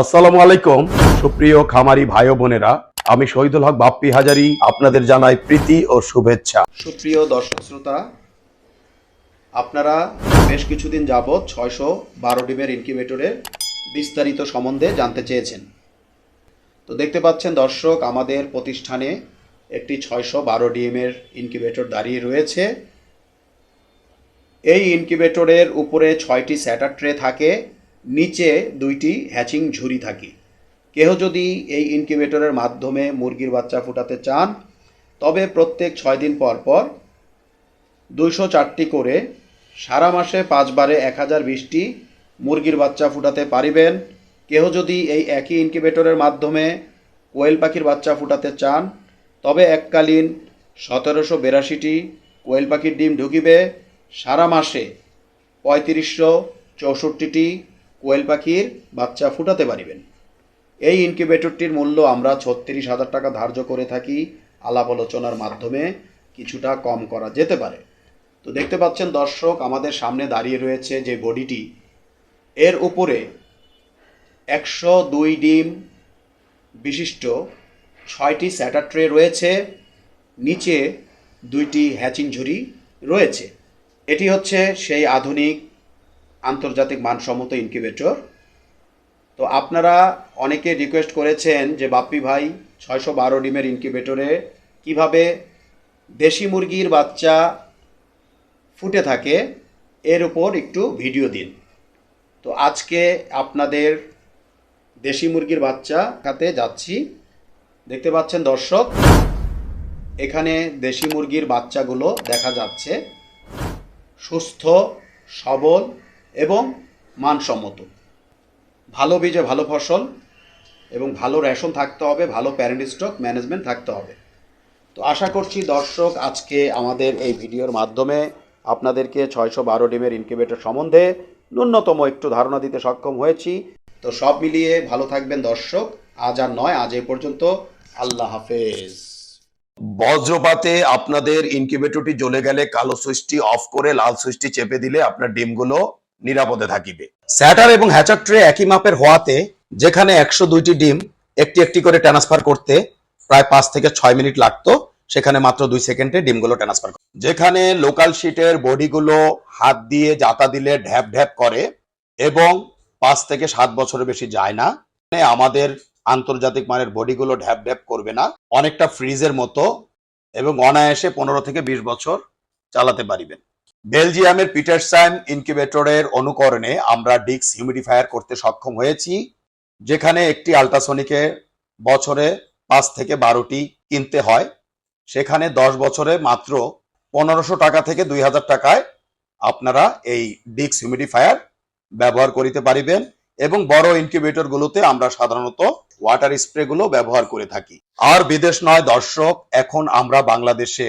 আসসালামু আলাইকুম। সুপ্রিয় খামারি ভাই বোনেরা, আমি শহীদুল হক বাপ্পি হাজারি, আপনাদের জানাই প্রীতি ও শুভেচ্ছা। সুপ্রিয় দর্শক শ্রোতা, আপনারা বেশ কিছুদিন যাবৎ ছয়শো বারো ডিমের ইনকিউবেটরের বিস্তারিত সম্বন্ধে জানতে চেয়েছেন। তো দেখতে পাচ্ছেন দর্শক, আমাদের প্রতিষ্ঠানে একটি ছয়শো বারো ডিএমের ইনকিউবেটর দাঁড়িয়ে রয়েছে। এই ইনকিউবেটরের উপরে ছয়টি স্যাটার ট্রে থাকে। নিচে দুইটি হ্যাচিং ঝুড়ি থাকে। কেহ যদি এই ইনকিউবেটরের মাধ্যমে মুরগির বাচ্চা ফুটাতে চান, তবে প্রত্যেক ছয় দিন পর পর দুইশো চারটি করে সারা মাসে পাঁচবারে এক হাজার বিশটি মুরগির বাচ্চা ফুটাতে পারিবেন। কেহ যদি এই একই ইনকিউবেটরের মাধ্যমে কোয়েল পাখির বাচ্চা ফুটাতে চান, তবে এককালীন সতেরোশো বিরাশিটি কোয়েল পাখির ডিম ঢুকিবে। সারা মাসে পঁয়ত্রিশশো চৌষট্টিটি কোয়েল পাখির বাচ্চা ফুটাতে পারিবেন। এই ইনকিউবেটরটির মূল্য আমরা ছত্রিশ হাজার টাকা ধার্য করে থাকি আলাপ আলোচনার মাধ্যমে, কিছুটা কম করা যেতে পারে। তো দেখতে পাচ্ছেন দর্শক, আমাদের সামনে দাঁড়িয়ে রয়েছে যে বডিটি, এর উপরে একশো দুই ডিম বিশিষ্ট ছয়টি স্যাটার ট্রে রয়েছে, নিচে দুইটি হ্যাচিং ঝুড়ি রয়েছে। এটি হচ্ছে সেই আধুনিক আন্তর্জাতিক মানসম্মত ইনকিউবেটর তো আপনারা অনেকে রিকোয়েস্ট করেছেন যে, বাপ্পি ভাই, ছয়শো বারো ডিমের ইনকিউবেটরে কীভাবে দেশি মুরগির বাচ্চা ফুটে থাকে, এর উপর একটু ভিডিও দিন। তো আজকে আপনাদের দেশি মুরগির বাচ্চা খাতে যাচ্ছি। দেখতে পাচ্ছেন দর্শক, এখানে দেশি মুরগির বাচ্চাগুলো দেখা যাচ্ছে। সুস্থ, সবল এবং মানসম্মত। ভালো বীজে ভালো ফসল এবং ভালো রেশন থাকতে হবে, ভালো প্যারেন্ট স্টক ম্যানেজমেন্ট থাকতে হবে। তো আশা করছি দর্শক, আজকে আমাদের এই ভিডিওর মাধ্যমে আপনাদেরকে ছয়শো বারো ডিমের ইনকিউবেটর সম্বন্ধে ন্যূনতম একটু ধারণা দিতে সক্ষম হয়েছি। তো সব মিলিয়ে ভালো থাকবেন দর্শক। আজ আর নয়, আজ এই পর্যন্ত। আল্লাহ হাফেজ। বজ্রপাতে আপনাদের ইনকিউবেটরটি জ্বলে গেলে কালো সুইচটি অফ করে লাল সুইচটি চেপে দিলে আপনার ডিমগুলো নিরাপদে থাকিবে। স্যাটার এবং হ্যাচার ট্রে একই মাপের হওয়াতে যেখানে একশো দুইটি ডিম, একটি একটি করে ট্রান্সফার করতে প্রায় পাঁচ থেকে ছয় মিনিট লাগতো, সেখানে মাত্র দুই সেকেন্ডে ডিমগুলো ট্রান্সফার করে। যেখানে লোকাল শিটের বডিগুলো হাত দিয়ে জাতা দিলে ঢ্যাপ ঢ্যাপ করে এবং পাঁচ থেকে সাত বছরের বেশি যায় না মানে আমাদের আন্তর্জাতিক মানের বডিগুলো ঢ্যাপ ঢ্যাপ করবে না, অনেকটা ফ্রিজের মতো এবং অনায়াসে পনেরো থেকে বিশ বছর চালাতে পারিবেন। বেলজিয়ামের পিটারসাইম ইনকিউবেটরের অনুকরণে আমরা ডিক্স হিউমিডিফায়ার করতে সক্ষম হয়েছি, যেখানে একটি আল্ট্রাসনিকে বছরে পাঁচ থেকে বারোটি কিনতে হয়। সেখানে দশ বছরে মাত্র পনেরোশো টাকা থেকে দুই হাজার টাকায় আপনারা এই ডিক্স হিউমিডিফায়ার ব্যবহার করিতে পারিবেন এবং বড় ইনকিউবেটর গুলোতে আমরা সাধারণত ওয়াটার স্প্রে গুলো ব্যবহার করে থাকি। আর বিদেশ নয় দর্শক, এখন আমরা বাংলাদেশে